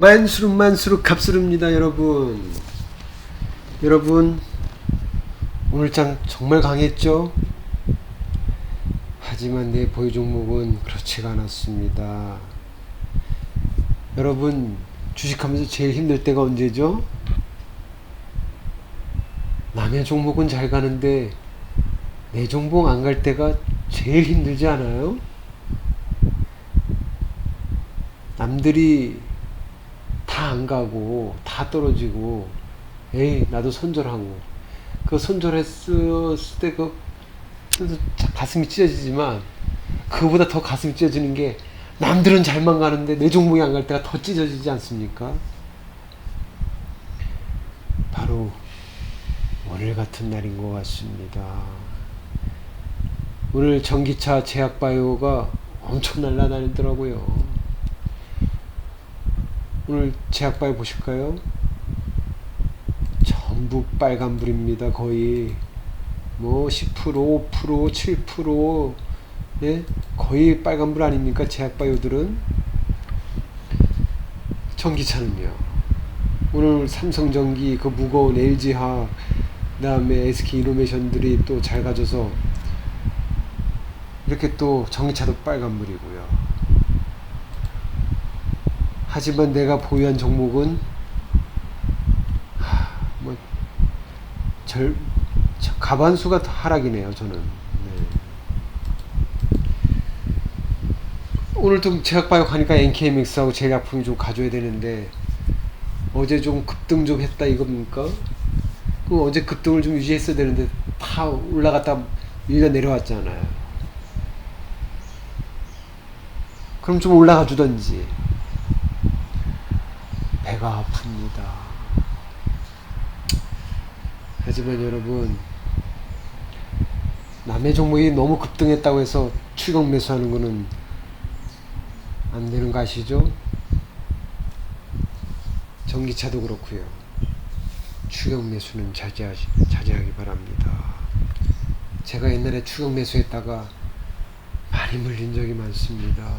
만수룩 만수룩 갑수릅니다 여러분 여러분 오늘 장 정말 강했죠? 하지만 내 보유 종목은 그렇지가 않았습니다 여러분 주식하면서 제일 힘들 때가 언제죠? 남의 종목은 잘 가는데 내 종목 안 갈 때가 제일 힘들지 않아요? 남들이 다 안 가고 다 떨어지고 에이 나도 손절하고 그 손절했을 때 그 가슴이 찢어지지만 그거보다 더 가슴이 찢어지는 게 남들은 잘만 가는데 내 종목이 안 갈 때가 더 찢어지지 않습니까? 바로 오늘 같은 날인 것 같습니다. 오늘 전기차 제약바이오가 엄청 날라다니더라고요. 오늘 제약바이오 보실까요? 전부 빨간불입니다. 거의 뭐 10%, 5%, 7% 예? 거의 빨간불 아닙니까? 제약바이오들은 전기차는요. 오늘 삼성전기 그 무거운 LG화 그다음에 SK이노베이션들이 또 잘 가져서 이렇게 또 전기차도 빨간불이고요. 하지만 내가 보유한 종목은 하, 뭐 절, 가반수가 하락이네요. 저는. 네. 오늘 좀 제약바이오 가니까 NKMX하고 제약품이 좀 가져야 되는데 어제 좀 급등 좀 했다 이겁니까? 그 어제 급등을 좀 유지했어야 되는데 다 올라갔다 위가 내려왔잖아요. 그럼 좀 올라가 주던지. 배가 아픕니다. 하지만 여러분, 남의 종목이 너무 급등했다고 해서 추격 매수하는 거는 안 되는 거 아시죠? 전기차도 그렇고요. 추격 매수는 자제하시, 자제하기 바랍니다. 제가 옛날에 추격 매수했다가 많이 물린 적이 많습니다.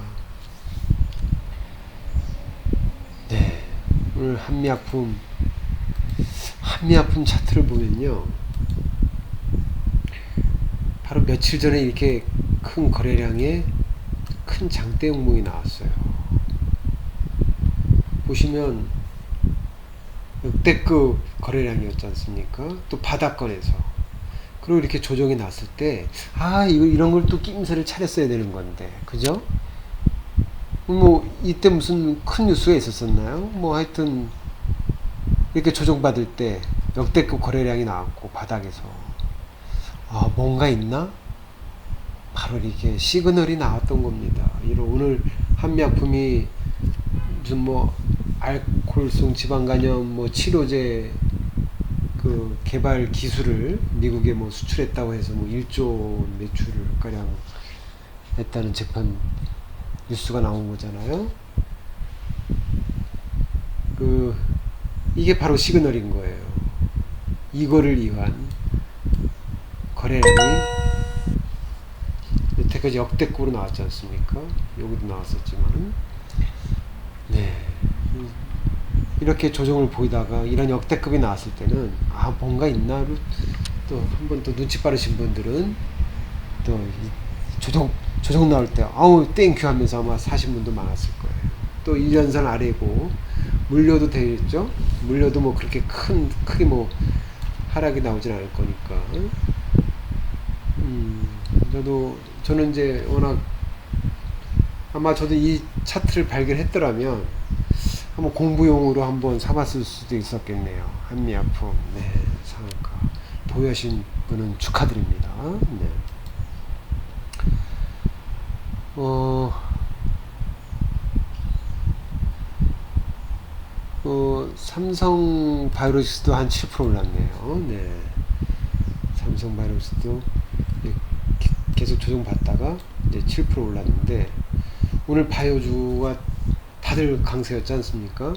네. 오늘 한미약품 한미약품 차트를 보면요. 바로 며칠 전에 이렇게 큰 거래량의 큰 장대 영목이 나왔어요. 보시면 역대급 거래량이었지 않습니까? 또 바닥권에서. 그리고 이렇게 조정이 났을 때 아 이거 이런 걸 또 낌새를 차렸어야 되는 건데. 그죠? 뭐 이때 무슨 큰 뉴스가 있었었나요? 뭐 하여튼 이렇게 조정받을 때 역대급 거래량이 나왔고 바닥에서 아 뭔가 있나? 바로 이렇게 시그널이 나왔던 겁니다. 이런 오늘 한미약품이 무슨 뭐 알코올성 지방간염 뭐 치료제 그 개발 기술을 미국에 뭐 수출했다고 해서 뭐 1조 매출을 가량 했다는 재판 뉴스가 나온 거잖아요. 그 이게 바로 시그널인 거예요. 이거를 위한 거래량이 여태까지 역대급으로 나왔지 않습니까? 여기도 나왔었지만 네 이렇게 조정을 보이다가 이런 역대급이 나왔을 때는 아 뭔가 있나를 또 한 번 또 눈치 빠르신 분들은 또 조정 조정 나올 때 아우 땡큐 하면서 아마 사신 분도 많았을 거예요. 또 1년선 아래고 물려도 되겠죠? 물려도 뭐 그렇게 큰 크게 뭐 하락이 나오진 않을 거니까. 음, 저도 저는 이제 워낙 아마 저도 이 차트를 발견했더라면 한번 공부용으로 한번 사봤을 수도 있었겠네요. 한미약품, 네, 상한가 보유하신 분은 축하드립니다. 네. 어, 어, 삼성 바이오로직스도 한 7% 올랐네요. 네. 삼성 바이오로직스도 계속 조정받다가 이제 7% 올랐는데 오늘 바이오주가 다들 강세였지 않습니까?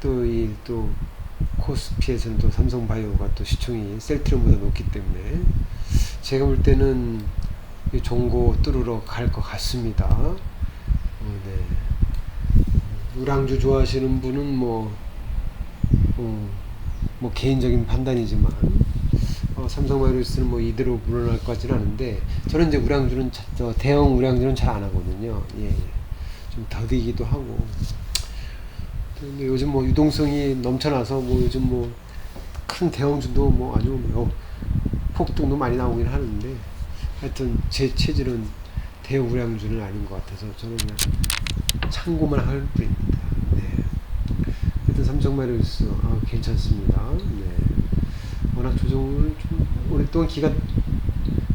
또 이 또 코스피에서는 또 삼성 바이오가 또 시총이 셀트리온보다 높기 때문에 제가 볼 때는 종고 뚫으러 갈 것 같습니다. 어, 네. 우량주 좋아하시는 분은 뭐, 어, 뭐 개인적인 판단이지만 어, 삼성바이오로스는 뭐 이대로 물러날 것 같지는 않은데 저는 이제 우량주는 자- 저 대형 우량주는 잘 안 하거든요. 예, 예. 좀 더디기도 하고. 근데 요즘 뭐 유동성이 넘쳐나서 뭐 요즘 뭐 큰 대형주도 뭐 아주 뭐 폭등도 많이 나오긴 하는데 하여튼 제 체질은 대형 우량주는 아닌 것 같아서 저는 그냥 참고만 할 뿐입니다. 네. 하여튼 삼성바이오로스 아, 괜찮습니다. 네. 워낙 조정을 좀 오랫동안 기간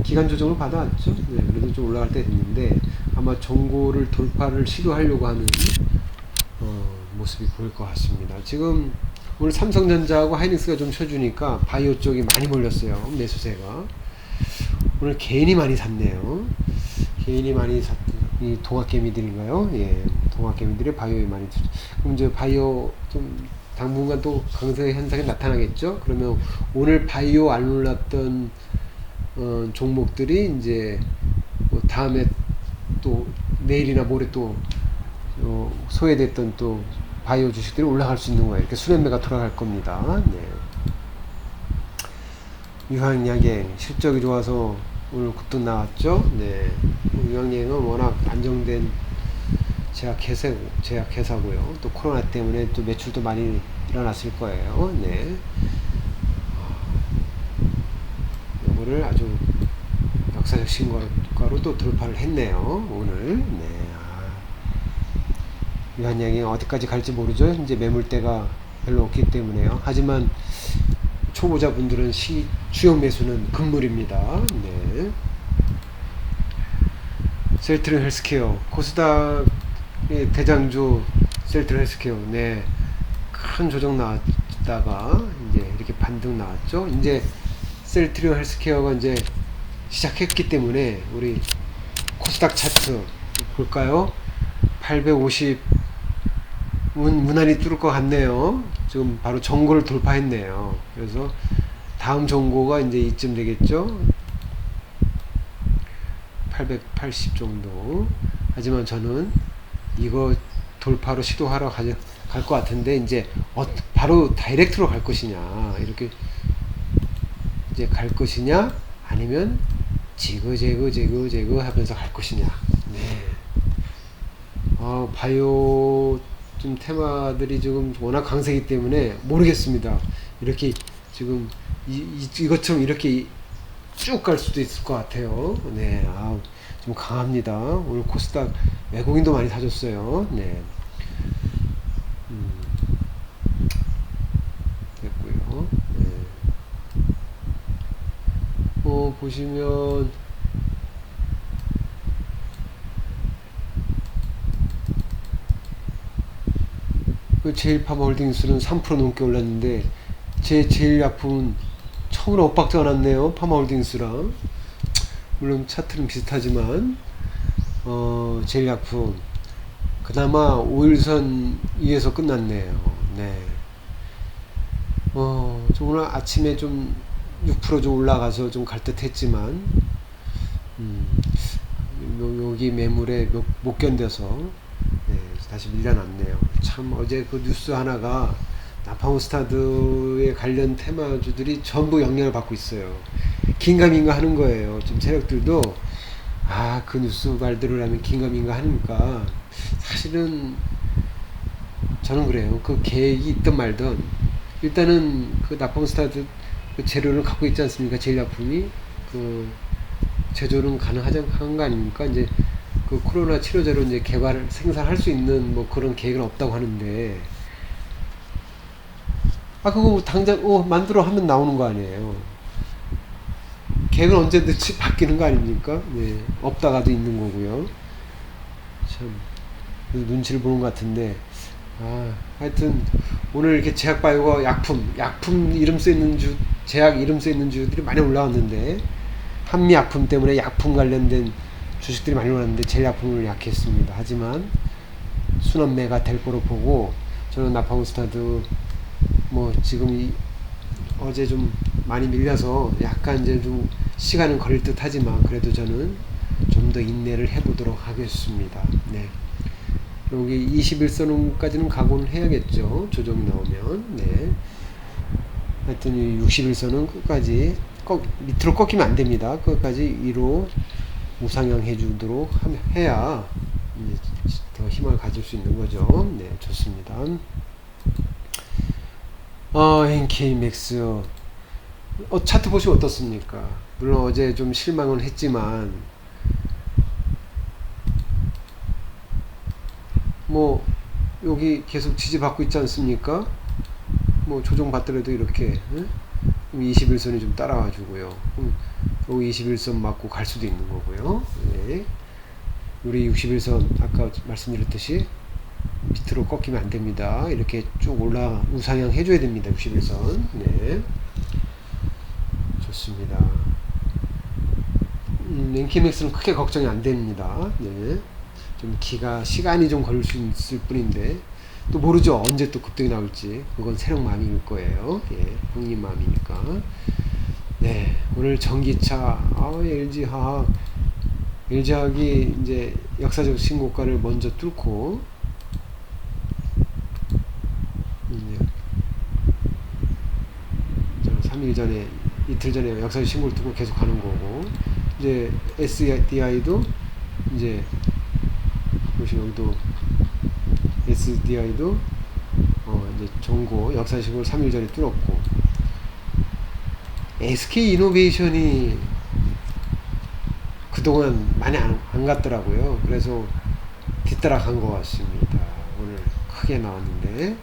기간 조정을 받아왔죠. 네, 그래도 좀 올라갈 때 됐는데 아마 정고를 돌파를 시도하려고 하는 어, 모습이 보일 것 같습니다. 지금 오늘 삼성전자하고 하이닉스가 좀 쳐주니까 바이오 쪽이 많이 몰렸어요. 매수세가 오늘 개인이 많이 샀네요. 개인이 많이 샀, 이 동학개미들인가요? 예, 동학개미들이 바이오에 많이 투 그럼 이제 바이오 좀 당분간 또 강세 현상이 나타나겠죠? 그러면 오늘 바이오 안 올랐던 어, 종목들이 이제 뭐 다음에 또 내일이나 모레 또 어, 소외됐던 또 바이오 주식들이 올라갈 수 있는 거예요. 이렇게 수렴매가 돌아갈 겁니다. 네. 유한양행 실적이 좋아서 오늘 급등 나왔죠. 네. 유한양행은 워낙 안정된 제약 회사 제약 회사고요. 또 코로나 때문에 또 매출도 많이 일어났을 거예요. 네. 요거를 아주 역사적 신고가로 또 돌파를 했네요. 오늘. 네. 아. 유한양이 어디까지 갈지 모르죠. 이제 매물대가 별로 없기 때문에요. 하지만 초보자분들은 시, 주요 매수는 금물입니다. 네. 셀트린 헬스케어 코스닥의 대장주 셀트린 헬스케어 네. 큰 조정 나왔다가 이제 이렇게 반등 나왔죠. 이제 셀트리온 헬스케어가 이제 시작했기 때문에 우리 코스닥 차트 볼까요? 850 문, 무난히 뚫을 것 같네요. 지금 바로 정고를 돌파했네요. 그래서 다음 정고가 이제 이쯤 되겠죠? 880 정도. 하지만 저는 이거 돌파로 시도하러 갈 것 같은데 이제 어, 바로 다이렉트로 갈 것이냐 이렇게 이제 갈 것이냐 아니면 지그재그 재그재그 하면서 갈 것이냐 네. 어, 바이오 좀 테마들이 지금 워낙 강세기 때문에 모르겠습니다. 이렇게 지금 이, 이, 이 것처럼 이렇게 쭉 갈 수도 있을 것 같아요. 네, 아, 좀 강합니다. 오늘 코스닥 외국인도 많이 사줬어요. 네. 음, 네. 어, 보시면 그 제일파마홀딩스는 3% 넘게 올랐는데 제 제일약품은 처음으로 엇박자가 났네요. 파마홀딩스랑 물론 차트는 비슷하지만 어, 제일약품 그나마 5일선 위에서 끝났네요. 네. 어, 좀 오늘 아침에 좀 6%좀 올라가서 좀 갈 듯 했지만, 음, 요- 여기 매물에 못, 못 견뎌서, 네, 다시 밀려났네요. 참, 어제 그 뉴스 하나가 나파우스타드에 관련 테마주들이 전부 영향을 받고 있어요. 긴가민가 하는 거예요. 지금 세력들도, 아, 그 뉴스 하면 긴가민가 하니까, 사실은, 저는 그래요. 그 계획이 있든 말든, 일단은 그 나파우스타드 그 재료를 갖고 있지 않습니까? 제일 약품이 그 제조는 가능하지 한거 아닙니까? 이제 그 코로나 치료제로 이제 개발 생산할 수 있는 뭐 그런 계획은 없다고 하는데 아 그거 뭐 당장 어 만들어 하면 나오는 거 아니에요? 계획은 언제든지 바뀌는 거 아닙니까? 네 없다가도 있는 거고요. 참 눈치를 보는 것 같은데 아, 하여튼 오늘 이렇게 제약바이오가 약품, 약품 이름 써 있는 주, 제약 이름 써 있는 주들이 많이 올라왔는데 한미 약품 때문에 약품 관련된 주식들이 많이 올랐는데 제약품을 약했습니다. 하지만 순환매가 될 거로 보고 저는 나파우스타드 뭐 지금 이 어제 좀 많이 밀려서 약간 이제 좀 시간은 걸릴 듯 하지만 그래도 저는 좀 더 인내를 해보도록 하겠습니다. 네. 여기 21선까지는 각오는 해야겠죠. 조정이 나오면. 네. 하여튼 이 61선은 끝까지 꺾, 밑으로 꺾이면 안 됩니다. 끝까지 위로 우상향 해주도록 해야 더 힘을 가질 수 있는 거죠. 네, 좋습니다. 어, NK맥스. 어, 차트 보시면 어떻습니까? 물론 어제 좀 실망은 했지만, 뭐, 여기 계속 지지받고 있지 않습니까? 뭐, 조정받더라도 이렇게, 응? 21선이 좀 따라와 주고요. 여기 21선 맞고 갈 수도 있는 거고요. 네. 우리 61선, 아까 말씀드렸듯이, 밑으로 꺾이면 안 됩니다. 이렇게 쭉 올라 우상향 해줘야 됩니다. 61선. 네. 좋습니다. 음, 엔키맥스는 크게 걱정이 안 됩니다. 네. 좀 기가 시간이 좀 걸릴 수 있을 뿐인데 또 모르죠 언제 또 급등이 나올지 그건 세력 마음일 거예요. 예, 형님 마음이니까. 네, 오늘 전기차 아, LG 화학. LG 화학이 이제 역사적 신고가를 먼저 뚫고. 이제 저 3일 전에 이틀 전에 역사적 신고를 두고 계속 가는 거고. 이제 SDI도 이제 보시면 여기도 SDI도 어 이제 정고 역사적 신고를 3일 전에 뚫었고 SK 이노베이션이 그동안 많이 안, 안 갔더라고요. 그래서 뒤따라 간 것 같습니다. 오늘 크게 나왔는데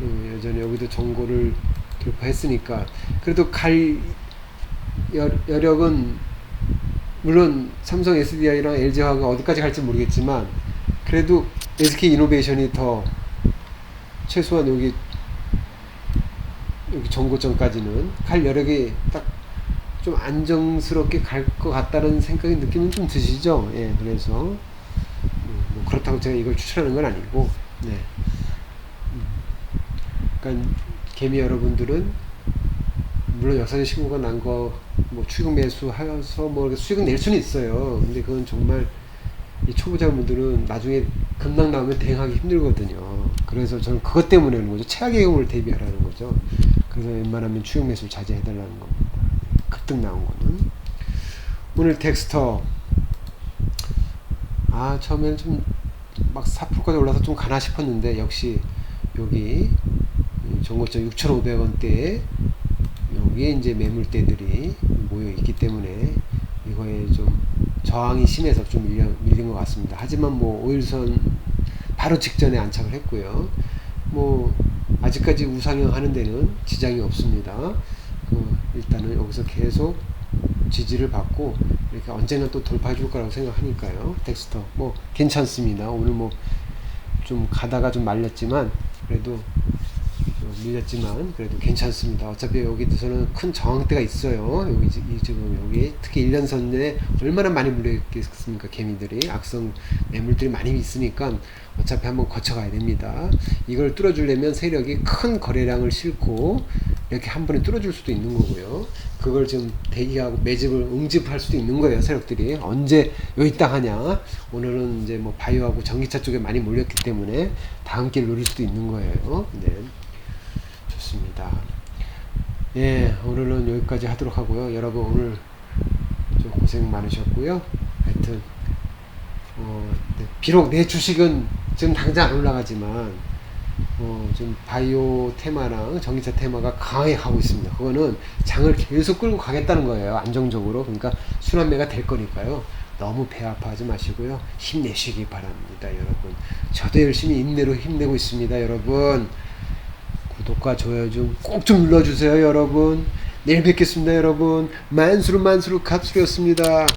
음, 여전히 여기도 정고를 돌파했으니까 그래도 갈 여, 여력은 물론 삼성 SDI랑 LG화가 어디까지 갈지 모르겠지만 그래도 SK 이노베이션이 더 최소한 여기 여기 정고점까지는 갈 여력이 딱 좀 안정스럽게 갈 것 같다는 생각이 느낌은 좀 드시죠? 예, 그래서 음, 뭐 그렇다고 제가 이걸 추천하는 건 아니고, 네. 음, 그러니까 개미 여러분들은 물론 역사적 신고가 난 거 뭐 추격 매수해서 뭐 수익은 낼 수는 있어요. 근데 그건 정말 이 초보자분들은 나중에 급락 나오면 대응하기 힘들거든요. 그래서 저는 그것 때문에 하는 거죠. 최악의 경우를 대비하라는 거죠. 그래서 웬만하면 추격 매수를 자제해달라는 겁니다. 급등 나온 거는. 오늘 텍스터. 아, 처음에는 좀 막 4%까지 올라서 좀 가나 싶었는데, 역시 여기 정고점 6,500원대에 여기에 이제 매물대들이 모여 있기 때문에 이거에 좀 저항이 심해서 좀 밀려, 밀린 것 같습니다. 하지만 뭐 5일선 바로 직전에 안착을 했고요. 뭐 아직까지 우상향 하는 데는 지장이 없습니다. 그 일단은 여기서 계속 지지를 받고 이렇게 언제나 또 돌파해 줄 거라고 생각하니까요. 덱스터 뭐 괜찮습니다. 오늘 뭐 좀 가다가 좀 말렸지만 그래도 좀 밀렸지만 그래도 괜찮습니다. 어차피 여기서는 큰 저항대가 있어요. 여기 지금 여기 특히 1년선 에 얼마나 많이 물려있겠습니까? 개미들이 악성 매물들이 많이 있으니까 어차피 한번 거쳐가야 됩니다. 이걸 뚫어주려면 세력이 큰 거래량을 싣고 이렇게 한 번에 뚫어줄 수도 있는 거고요. 그걸 지금 대기하고 매집을 응집할 수도 있는 거예요. 세력들이 언제 여기 딱 하냐? 오늘은 이제 뭐 바이오하고 전기차 쪽에 많이 몰렸기 때문에 다음 길 노릴 수도 있는 거예요. 네. 좋습니다. 예, 오늘은 여기까지 하도록 하고요. 여러분 오늘 좀 고생 많으셨고요. 하여튼 어, 네, 비록 내 주식은 지금 당장 안 올라가지만 어, 좀 바이오 테마랑 전기차 테마가 강하게 가고 있습니다. 그거는 장을 계속 끌고 가겠다는 거예요. 안정적으로. 그러니까 순환매가 될 거니까요. 너무 배 아파하지 마시고요. 힘내시기 바랍니다, 여러분. 저도 열심히 인내로 힘내고 있습니다, 여러분. 구독과 좋아요 좀 꼭 좀 눌러주세요, 여러분. 내일 뵙겠습니다, 여러분. 만수로 만수로 갑수였습니다.